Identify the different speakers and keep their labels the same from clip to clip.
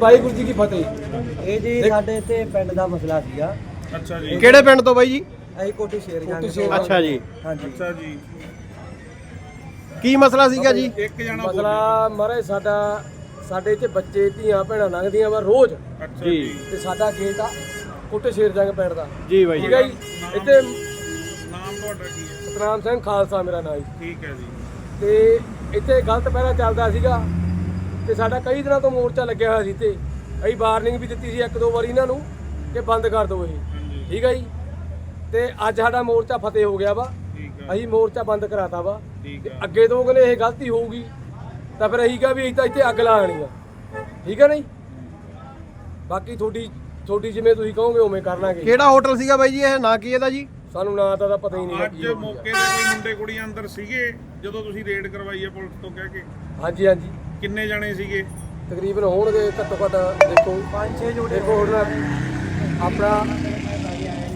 Speaker 1: ਵਾਹਿਗੁਰੂ ਜੀ ਕੀ ਫਤਿਹ।
Speaker 2: ਇਹ ਜੀ ਸਾਡੇ ਇੱਥੇ ਪਿੰਡ ਦਾ ਮਸਲਾ ਸੀਗਾ।
Speaker 3: ਅੱਛਾ ਜੀ।
Speaker 4: ਕਿਹੜੇ ਪਿੰਡ ਤੋਂ ਬਾਈ ਜੀ?
Speaker 2: ਅਸੀਂ ਕੋਟੀ ਸ਼ੇਰ ਜਾਂਦੇ। ਤੋਂ।
Speaker 4: ਅੱਛਾ ਜੀ।
Speaker 2: ਹਾਂਜੀ।
Speaker 3: ਅੱਛਾ ਜੀ।
Speaker 4: ਕੀ ਮਸਲਾ ਸੀਗਾ ਜੀ?
Speaker 3: ਇੱਕ ਜਣਾ
Speaker 1: ਮਸਲਾ ਮਹਾਰਾਜ ਸਾਡਾ ਸਾਡੇ ਇੱਥੇ ਬੱਚੇ ਧੀਆਂ ਭੈਣਾਂ ਲੰਘਦੀਆਂ ਵਾ ਰੋਜ਼।
Speaker 3: ਅੱਛਾ ਜੀ।
Speaker 1: ਤੇ ਸਾਡਾ ਗੇਟ ਆ ਕੁੱਟੇ ਸ਼ੇਰ ਜੰਗ ਪਿੰਡ ਦਾ।
Speaker 4: ਜੀ ਬਾਈ
Speaker 1: ਠੀਕ ਹੈ ਜੀ? ਇੱਥੇ
Speaker 3: ਨਾਮ ਤੁਹਾਡਾ ਕੀ ਹੈ?
Speaker 1: ਸਤਨਾਮ ਸਿੰਘ ਖਾਲਸਾ ਮੇਰਾ ਨਾਮ ਜੀ।
Speaker 3: ਠੀਕ ਹੈ ਜੀ।
Speaker 1: ਤੇ ਇੱਥੇ ਗਲਤ ਪਹਿਰਾ ਚੱਲਦਾ ਸੀਗਾ। ਤੇ ਸਾਡਾ ਕਈ ਦਿਨਾਂ ਤੋਂ ਮੋਰਚਾ ਲੱਗਿਆ ਹੋਇਆ ਸੀ ਤੇ ਅਸੀਂ ਵਾਰਨਿੰਗ ਵੀ ਦਿੱਤੀ ਸੀ ਇੱਕ ਦੋ ਵਾਰੀ ਇਹਨਾਂ ਨੂੰ ਕਿ ਬੰਦ ਕਰ ਦਿਓ ਇਹ। ਠੀਕ ਹੈ ਜੀ? ਤੇ ਅੱਜ ਸਾਡਾ ਮੋਰਚਾ ਫਤਿਹ ਹੋ ਗਿਆ ਵਾ।
Speaker 3: ਠੀਕ ਹੈ
Speaker 1: ਅਸੀਂ ਮੋਰਚਾ ਬੰਦ ਕਰਾਤਾ ਵਾ।
Speaker 3: ਠੀਕ
Speaker 1: ਤੇ
Speaker 3: ਹੈ
Speaker 1: ਅੱਗੇ ਤੋਂ ਕਹਿੰਦੇ ਇਹ ਗਲਤੀ ਹੋਊਗੀ ਤਾਂ ਫਿਰ ਅਸੀਂ ਕਿਹਾ ਵੀ ਅਸੀਂ ਤਾਂ ਇੱਥੇ ਅੱਗ ਲਾਣੀ ਆ। ਠੀਕ ਹੈ ਨਹੀਂ? ਬਾਕੀ ਤੁਹਾਡੀ ਤੁਹਾਡੀ ਜਿਵੇਂ ਤੁਸੀਂ ਕਹੋਗੇ ਉਵੇਂ ਕਰ ਲਾਂਗੇ।
Speaker 4: ਕਿਹੜਾ ਹੋਟਲ ਸੀਗਾ ਬਾਈ ਜੀ ਇਹ? ਨਾਂ ਕੀ ਇਹਦਾ ਜੀ?
Speaker 1: ਸਾਨੂੰ ਨਾਂ ਦਾ ਤਾਂ ਪਤਾ ਹੀ ਨਹੀਂ
Speaker 3: ਅੱਜ ਮੌਕੇ ਤੇ ਕੋਈ ਮੁੰਡੇ ਕੁੜੀਆਂ ਅੰਦਰ ਸੀਗੇ ਜਦੋਂ ਤੁਸੀਂ ਰੇਡ ਕਰਵਾਈ ਹੈ ਪੁਲਿਸ ਤੋਂ ਕਹਿ ਕੇ?
Speaker 1: ਹਾਂਜੀ ਹਾਂਜੀ।
Speaker 3: ਕਿੰਨੇ ਜਣੇ ਸੀਗੇ?
Speaker 1: ਤਕਰੀਬਨ ਹੋਣਗੇ ਘੱਟੋ ਘੱਟ ਦੇਖੋ।
Speaker 2: ਪੰਜ ਛੇ ਜੋੜੇ
Speaker 1: ਦੇਖੋ ਹੁਣ ਆਪਣਾ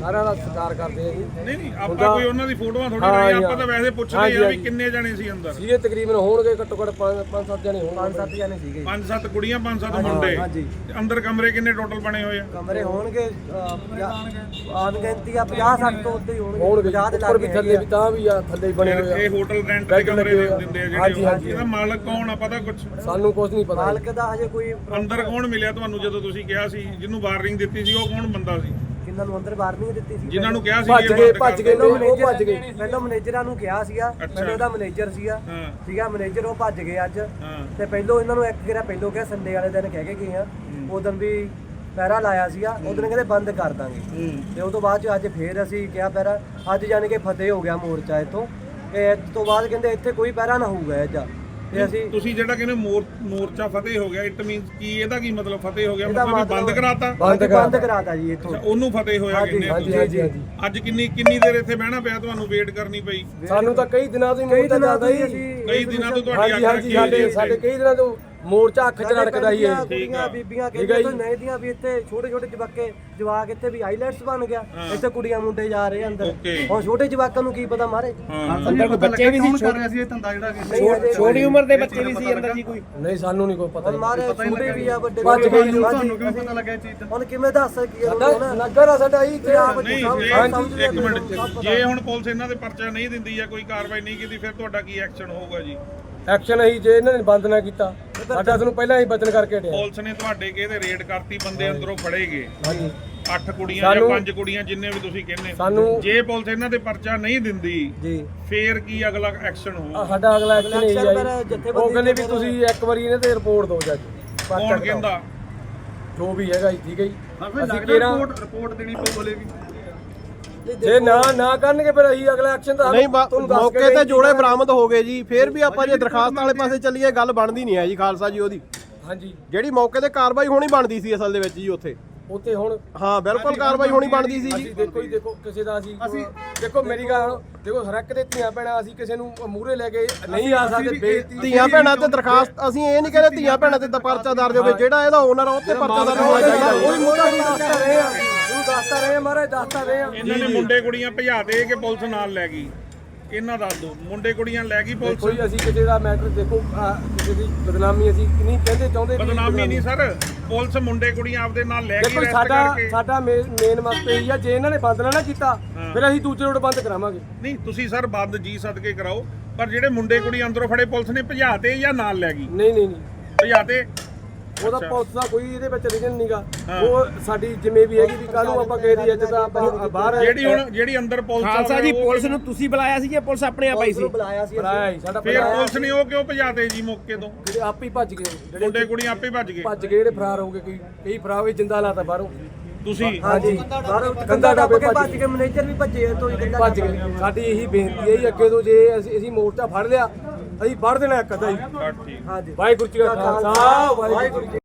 Speaker 1: ਸਾਰਿਆਂ ਦਾ ਸਤਿਕਾਰ ਕਰਦੇ ਆ ਜੀ।
Speaker 3: ਨਹੀਂ ਨਹੀਂ ਆਪਾਂ ਕੋਈ ਉਹਨਾਂ ਦੀ ਫੋਟੋਆਂ ਥੋੜੀ
Speaker 1: ਹਾਂ।
Speaker 3: ਆਪਾਂ ਤਾਂ ਵੈਸੇ ਪੁੱਛਦੇ ਆ ਵੀ। ਕਿੰਨੇ ਜਣੇ ਸੀ ਅੰਦਰ?
Speaker 1: ਸੀਗੇ ਤਕਰੀਬਨ ਹੋਣਗੇ ਘੱਟੋ ਘੱਟ 5 5 7 ਜਣੇ
Speaker 2: ਪੰਜ
Speaker 1: ਹੋਣਗੇ
Speaker 2: ਸੱਤ ਜਣੇ ਸੀਗੇ
Speaker 3: ਪੰਜ ਸੱਤ ਕੁੜੀਆਂ ਪੰਜ ਸੱਤ ਮੁੰਡੇ।
Speaker 2: ਹਾਂਜੀ।
Speaker 3: ਤੇ ਅੰਦਰ ਕਮਰੇ ਕਿੰਨੇ ਟੋਟਲ ਬਣੇ ਹੋਏ ਆ?
Speaker 2: ਕਮਰੇ ਹੋਣਗੇ ਆਨ ਗਿਣਤੀ ਆ 50 60 ਤੋਂ ਉੱਤੇ ਹੀ ਹੋਣਗੇ
Speaker 1: ਹੋਣਗੇ
Speaker 2: 50 ਦੇ
Speaker 1: ਉੱਪਰ ਵੀ
Speaker 2: ਲਾਗੇ
Speaker 1: ਥੱਲੇ ਵੀ ਤਾਂ ਵੀ ਆ ਥੱਲੇ ਬਣੇ ਹੋਏ ਆ।
Speaker 3: ਇਹ ਹੋਟਲ ਰੈਂਟ ਤੇ
Speaker 1: ਬੈੱਡ
Speaker 3: ਕਮਰੇ
Speaker 1: ਲੱਗੇ ਹੋਏ ਆ।
Speaker 3: ਦਿੰਦੇ ਆ
Speaker 1: ਹਾਂਜੀ,
Speaker 3: ਜਿਹੜੇ
Speaker 1: ਹਾਂਜੀ।
Speaker 3: ਇਹਦਾ ਮਾਲਕ ਕੌਣ ਆ ਪਤਾ ਕੁਝ
Speaker 1: ਸਾਨੂੰ ਕੁਝ ਨਹੀਂ ਪਤਾ
Speaker 2: ਮਾਲਕ ਦਾ ਹਜੇ ਕੋਈ
Speaker 3: ਅੰਦਰ ਕੌਣ ਮਿਲਿਆ ਤੁਹਾਨੂੰ ਜਦੋਂ ਤੁਸੀਂ ਕਿਹਾ ਸੀ ਜਿਹਨੂੰ ਵਾਰਨਿੰਗ ਦਿੱਤੀ ਸੀ ਉਹ ਕੌਣ ਬੰਦਾ ਸੀ?
Speaker 2: ਕਿੰਨਾਂ ਨੂੰ ਅੰਦਰ ਵਾਰਨਿੰਗ ਦਿੱਤੀ ਸੀ।
Speaker 3: ਜਿਨ੍ਹਾਂ ਨੂੰ ਕਿਹਾ ਸੀ
Speaker 1: ਭੱਜ
Speaker 3: ਇਹ
Speaker 1: ਗਏ ਭੱਜ ਗਏ। ਉਹ ਭੱਜ ਗਏ।
Speaker 2: ਪਹਿਲਾਂ ਮੈਨੇਜਰਾਂ ਨੂੰ ਕਿਹਾ ਸੀਗਾ। ਪਹਿਲਾਂ ਉਹਦਾ ਮੈਨੇਜਰ ਸੀਗਾ।
Speaker 3: ਹਾਂ।
Speaker 2: ਸੀਗਾ ਮੈਨੇਜਰ ਉਹ ਭੱਜ ਗਏ ਅੱਜ। ਤੇ ਪਹਿਲੋਂ ਇਹਨਾਂ ਨੂੰ ਇੱਕ ਗੇਰਾ ਪਹਿਲੋਂ ਕਿਹਾ ਸੰਡੇ ਵਾਲੇ ਦਿਨ ਕਹਿ ਕੇ ਗਏ ਆ ਉਦੋਂ ਵੀ ਪਹਿਰਾ ਲਾਇਆ ਸੀਗਾ। ਉਦੋਂ ਕਹਿੰਦੇ ਬੰਦ ਕਰ ਦਾਂਗੇ। ਤੇ ਉਹ ਤੋਂ ਬਾਅਦ ਚ ਅੱਜ ਫੇਰ ਅਸੀਂ ਕਿਹਾ ਪਹਿਰਾ ਅੱਜ ਜਾਣੀ ਕਿ ਫਤਿਹ ਹੋ ਗਿਆ ਮੋਰਚਾ ਇਥੋਂ। ਤੇ ਇਸ ਤੋਂ ਬਾਅਦ ਕਹਿੰਦੇ ਇੱਥੇ ਕੋਈ ਪਹਿਰਾ ਨਾ ਹੋਊਗਾ ਇਹ ਜਾ। ਤੇ ਅਸੀਂ
Speaker 3: ਤੁਸੀਂ ਜਿਹੜਾ ਕਹਿੰਦੇ ਮੋਰ ਮੋਰਚਾ ਫਤਿਹ ਹੋ ਗਿਆ ਇਟ ਮੀਨਸ ਕੀ ਇਹਦਾ ਕੀ ਮਤਲਬ ਫਤਿਹ ਹੋ ਗਿਆ?
Speaker 2: ਇਹਦਾ
Speaker 3: ਮਤਲਬ ਵੀ ਬੰਦ
Speaker 2: ਮਤਲਬ-
Speaker 3: ਕਰਾਤਾ?
Speaker 1: ਬੰਦ
Speaker 2: ਅੱਜ
Speaker 1: ਕਰਾ
Speaker 2: ਬੰਦ ਕਰਾਤਾ। ਜੀ ਇੱਥੋਂ।
Speaker 3: ਉਹਨੂੰ ਫਤਿਹ ਹੋਇਆ
Speaker 2: ਹਾਂਜੀ,
Speaker 3: ਕਹਿੰਦੇ ਆ
Speaker 1: ਹਾਂਜੀ
Speaker 3: ਤੁਸੀਂ।
Speaker 1: ਹਾਂਜੀ ਹਾਂਜੀ।
Speaker 3: ਅੱਜ ਕਿੰਨੀ ਕਿੰਨੀ ਦੇਰ ਇੱਥੇ ਬਹਿਣਾ ਪਿਆ ਤੁਹਾਨੂੰ? ਵੇਟ ਕਰਨੀ ਪਈ।
Speaker 1: ਸਾਨੂੰ ਤਾਂ ਕਈ ਦਿਨਾਂ ਤੋਂ ਹੀ
Speaker 2: ਕਈ
Speaker 1: ਮੋਰਚਾ
Speaker 2: ਦਿਨਾਂ
Speaker 1: ਚੱਲਦਾ
Speaker 2: ਤੋਂ ਹੀ
Speaker 1: ਹੀ
Speaker 2: ਅਸੀਂ
Speaker 3: ਕਈ ਦਿਨਾਂ ਤੋਂ ਤੁਹਾਡੀ
Speaker 1: ਹਾਂਜੀ ਸਾਡੇ ਕਈ ਦਿਨਾਂ ਤੋਂ ਮੋਰਚਾ ਅੱਖ ਚ ਰੜਕਦਾ ਹੀ ਹੈ। ਜੀ।
Speaker 2: ਕੁੜੀਆਂ ਬੀਬੀਆਂ
Speaker 1: ਹੈ
Speaker 2: ਕਹਿੰਦੇ। ਤੋਂ ਨਹੀਂ ਦੀਆਂ ਵੀ ਇੱਥੇ ਛੋਟੇ ਛੋਟੇ ਜਵਾਕੇ ਜਵਾਕ ਇੱਥੇ ਵੀ ਆਈਲੈਟਸ ਬਣ ਗਿਆ। ਇੱਥੇ ਕੁੜੀਆਂ ਮੁੰਡੇ ਜਾ ਰਹੇ ਅੰਦਰ. ਹੁਣ ਛੋਟੇ ਜਵਾਕਾਂ ਨੂੰ ਕੀ ਪਤਾ ਮਾਰੇ?
Speaker 3: ਹਾਂ।
Speaker 4: ਅੰਦਰ ਕੋਈ ਬੱਚੇ ਵੀ ਸੀ
Speaker 2: ਨਹੀਂ ਹਜੇ
Speaker 4: ਛੋਟੀ ਉਮਰ ਦੇ ਬੱਚੇ ਵੀ ਸੀ ਅੰਦਰ ਜੀ ਕੋਈ।
Speaker 1: ਨਹੀਂ ਸਾਨੂੰ ਨਹੀਂ ਕੋਈ ਪਤਾ।
Speaker 2: ਮਾਰੇ ਛੋਟੇ ਵੀ ਆ ਵੱਡੇ ਵੀ ਤੁਹਾਨੂੰ ਕਿਵੇਂ ਪਤਾ ਲੱਗਿਆ ਚੀਜ਼ ਹੁਣ ਕਿਵੇਂ ਦੱਸ ਸਕੀਏ
Speaker 1: ਸਾਡਾ ਨਗਰ ਆ ਸਾਡਾ ਹੀ
Speaker 2: ਆਪ
Speaker 3: ਨਹੀਂ ਇੱਕ ਮਿੰਟ। ਜੇ ਹੁਣ ਪੁਲਿਸ ਇਹਨਾਂ ਦੇ ਪਰਚਾ ਨਹੀਂ ਦਿੰਦੀ ਜਾਂ ਕੋਈ ਕਾਰਵਾਈ ਨਹੀਂ ਕੀਤੀ ਫਿਰ ਤੁਹਾਡਾ ਕੀ ਐਕਸ਼ਨ ਹੋਊਗਾ ਜੀ?
Speaker 1: ਐਕਸ਼ਨ ਅਸੀਂ ਜੇ ਇਹਨਾਂ ਨੇ ਬੰਦ ਨਾ ਕੀਤਾ। ਸਾਡਾ ਤੁਹਾਨੂੰ ਪਹਿਲਾਂ ਹੀ ਬਚਨ ਕਰਕੇ ਹਟਿਆ।
Speaker 3: ਪੁਲਿਸ ਨੇ ਤੁਹਾਡੇ ਕਿਹਦੇ ਰੇਡ ਕਰਤੀ ਬੰਦੇ ਅੰਦਰੋਂ ਫੜੇ ਗਏ।
Speaker 1: ਹਾਂਜੀ।
Speaker 3: ਅੱਠ ਕੁੜੀਆਂ ਜਾਂ ਪੰਜ ਕੁੜੀਆਂ ਜਿੰਨੇ ਵੀ ਤੁਸੀਂ ਕਹਿੰਦੇ
Speaker 1: ਸਾਨੂੰ
Speaker 3: ਜੇ ਪੁਲਿਸ ਇਹਨਾਂ ਦੇ ਪਰਚਾ ਨਹੀਂ ਦਿੰਦੀ
Speaker 2: ਜੀ।
Speaker 3: ਫੇਰ ਕੀ ਅਗਲਾ ਐਕਸ਼ਨ ਹੋਊ?
Speaker 1: ਸਾਡਾ ਅਗਲਾ ਐਕਸ਼ਨ ਇਹ ਹੈ ਉਹ ਕਹਿੰਦੇ ਵੀ ਤੁਸੀਂ ਇੱਕ ਵਾਰੀ ਇਹਨਾਂ ਤੇ ਰਿਪੋਰਟ ਦਿਓ ਜੱਜ। ਪਰਚਾ
Speaker 3: ਕੌਣ। ਕਹਿੰਦਾ?
Speaker 1: ਜੋ ਵੀ ਹੈਗਾ ਜੀ ਠੀਕ ਹੈ ਜੀ। ਅਸੀਂ ਕਿਹੜਾ
Speaker 4: ਰਿਪੋਰਟ ਦੇਣੀ ਪਊ ਬੋਲੇਗੀ
Speaker 1: ਜੇ ਨਾ ਨਾ ਕਰਨਗੇ ਫਿਰ ਅਸੀਂ ਅਗਲਾ ਐਕਸ਼ਨ ਤਾਂ
Speaker 4: ਨਹੀਂ ਬਾ-
Speaker 1: ਤੁਹਾਨੂੰ ਦੱਸ
Speaker 4: ਮੌਕੇ ਤੇ
Speaker 1: ਗਏ
Speaker 4: ਜੋੜੇ ਬਰਾਮਦ ਹੋ ਗਏ ਜੀ। ਫੇਰ ਵੀ ਆਪਾਂ ਜੇ ਦਰਖਾਸਤ ਵਾਲੇ ਪਾਸੇ ਚੱਲੀਏ ਗੱਲ ਬਣਦੀ ਨਹੀਂ ਹੈ ਜੀ ਖਾਲਸਾ ਜੀ ਉਹਦੀ।
Speaker 1: ਹਾਂਜੀ।
Speaker 4: ਜਿਹੜੀ ਮੌਕੇ ਤੇ ਕਾਰਵਾਈ ਹੋਣੀ ਬਣਦੀ ਸੀ ਅਸਲ ਦੇ ਵਿੱਚ ਜੀ ਉੱਥੇ।
Speaker 1: ਉੱਥੇ ਹੁਣ
Speaker 4: ਹਾਂ ਬਿਲਕੁਲ ਕਾਰਵਾਈ ਹੋਣੀ ਬਣਦੀ ਸੀ ਜੀ।
Speaker 1: ਅਸੀਂ ਦੇਖੋ ਹੀ ਦੇਖੋ ਕਿਸੇ ਦਾ ਅਸੀਂ ਦੇਖੋ ਮੇਰੀ ਗੱਲ ਦੇਖੋ ਹਰ ਇੱਕ ਦੇ ਧੀਆਂ ਭੈਣਾਂ ਅਸੀਂ ਕਿਸੇ ਨੂੰ ਮੂਹਰੇ ਲੈ ਕੇ ਨਹੀਂ ਆ ਸਕਦੇ ਬੇਇੱਜ਼ਤੀ
Speaker 4: ਧੀਆਂ ਭੈਣਾਂ ਤੇ ਦਰਖਾਸਤ ਅਸੀਂ ਇਹ ਨਹੀਂ ਕਹਿੰਦੇ ਧੀਆਂ ਭੈਣਾਂ ਤੇ ਤਾਂ ਪਰਚਾ ਦਰਜ ਹੋਵੇ। ਜਿਹੜਾ ਇਹਦਾ ਓਨਰ ਆ ਉਹ ਤੇ ਪਰਚਾ ਦਰਜ ਹੋਣਾ ਚਾਹੀਦਾ ਜੀ।
Speaker 1: ਕੋਈ ਮੋੜਾ ਨਹੀਂ ਦੱਸਦਾ ਰਹੇ। ਆ ਦੱਸਦਾ ਰਹੇ ਮਹਾਰਾਜ ਦੱਸਦਾ ਰਹੇ ਆ।
Speaker 3: ਇਹਨਾਂ ਨੇ ਮੁੰਡੇ ਕੁੜੀਆਂ ਭਜਾ ਦੇ ਕਿ ਪੁਲਿਸ ਨਾਲ ਲੈ ਗਈ। ਇਹਨਾਂ ਦੱਸ ਦਿਓ ਮੁੰਡੇ ਕੁੜੀਆਂ ਲੈ ਗਈ ਪੁਲਿਸ?
Speaker 1: ਕੋਈ ਅਸੀਂ ਕਿਸੇ ਦਾ ਮੈਟਰ ਦੇਖੋ ਆਹ, ਕਿਸੇ ਦੀ ਬਦਨਾਮੀ ਅਸੀਂ ਨਹੀਂ ਕਹਿੰਦੇ ਚਾਹੁੰਦੇ ਵੀ
Speaker 3: ਬਦਨਾਮੀ ਨਹੀਂ ਸਰ ਪੁਲਿਸ ਮੁੰਡੇ ਕੁੜੀਆਂ ਆਪਦੇ ਨਾਲ ਲੈ ਗਈ
Speaker 1: ਦੇਖੋ
Speaker 3: ਰੈਸਟ
Speaker 1: ਸਾਡਾ
Speaker 3: ਕਰਕੇ।
Speaker 1: ਸਾਡਾ ਮੇਨ ਮਕਸਦ ਇਹ ਆ ਜੇ ਇਹਨਾਂ ਨੇ ਬੰਦ ਨਾ ਨਾ ਕੀਤਾ ਫਿਰ ਅਸੀਂ ਦੂਜੇ ਰੋਡ ਬੰਦ ਕਰਾਵਾਂਗੇ।
Speaker 3: ਨਹੀਂ ਤੁਸੀਂ ਸਰ ਬੰਦ ਜੀ ਸਦਕੇ ਕਰਾਓ ਪਰ ਜਿਹੜੇ ਮੁੰਡੇ ਕੁੜੀ ਅੰਦਰੋਂ ਫੜੇ ਪੁਲਿਸ ਨੇ ਭਜਾਤੇ ਜਾਂ ਨਾਲ ਲੈ ਗਈ?
Speaker 1: ਨਹੀਂ ਨਹੀਂ ਨਹੀਂ।
Speaker 3: ਭਜਾਤੇ
Speaker 1: ਉਹਦਾ ਪੁਲਿਸ ਦਾ ਕੋਈ ਇਹਦੇ ਵਿੱਚ ਰਿਜਨ ਨਹੀਂਗਾ ਉਹ ਸਾਡੀ ਜਿਵੇਂ ਵੀ ਹੈਗੀ ਵੀ ਕੱਲ ਨੂੰ ਆਪਾਂ ਕਿਸੇ ਦੀ ਇੱਜ਼ਤ ਆਪਾਂ ਬਾਹਰ
Speaker 3: ਜਿਹੜੀ ਹੁਣ ਜਿਹੜੀ ਅੰਦਰ ਪੁਲਿਸ
Speaker 5: ਖਾਲਸਾ ਜੀ
Speaker 3: ਉਹ-
Speaker 5: ਪੁਲਿਸ ਨੂੰ ਤੁਸੀਂ ਬੁਲਾਇਆ ਸੀ ਜਾਂ ਪੁਲਿਸ ਆਪਣੇ ਆਪ ਆਈ ਸੀ
Speaker 2: ਨੂੰ ਬੁਲਾਇਆ ਸੀ
Speaker 1: ਬੁਲਾਇਆ ਹੀ ਸਾਡਾ
Speaker 3: ਫਿਰ ਪੁਲਿਸ ਨੇ ਉਹ ਕਿਉਂ ਭਜਾਤੇ ਜੀ ਮੌਕੇ ਤੋਂ?
Speaker 1: ਜਿਹੜੇ ਆਪ ਹੀ ਭੱਜ ਗਏ। ਜਿਹੜੇ
Speaker 3: ਮੁੰਡੇ ਕੁੜੀ ਆਪੇ ਭੱਜ ਗਏ?
Speaker 1: ਭੱਜ ਗਏ ਜਿਹੜੇ ਫਰਾਰ ਹੋ ਗਏ ਕਈ ਕਈ ਫਰਾਰ ਹੋਏ ਜਿੰਦਾ ਲਾਤਾ ਬਾਹਰੋਂ।
Speaker 3: ਤੁਸੀਂ?
Speaker 2: ਹਾਂਜੀ ਬਾਹਰੋਂ ਕੰਦਾ ਟੱਪ ਕੇ ਭੱਜ ਕੇ ਮੈਨੇਜਰ ਵੀ ਭੱਜੇ ਤੋਂ ਹੀ ਕੰਦਾ
Speaker 1: ਭੱਜ ਗਏ। ਸਾਡੀ ਇਹੀ ਬੇਨਤੀ ਹੈ ਜੀ ਅੱਗੇ ਤੋਂ ਜੇ ਅਸੀਂ ਅਸੀਂ ਮੋਰਚਾ ਫੜ ਲਿਆ ਅਸੀਂ ਫੜ ਦੇਣਾ ਇੱਕ ਅੱਧਾ ਹੀ
Speaker 3: ਠੀਕ।
Speaker 2: ਹਾਂਜੀ।
Speaker 1: ਵਾਹਿਗੁਰੂ ਜੀ ਕਾ ਖਾਲਸਾ ਵਾਹਿਗੁਰੂ ਜੀ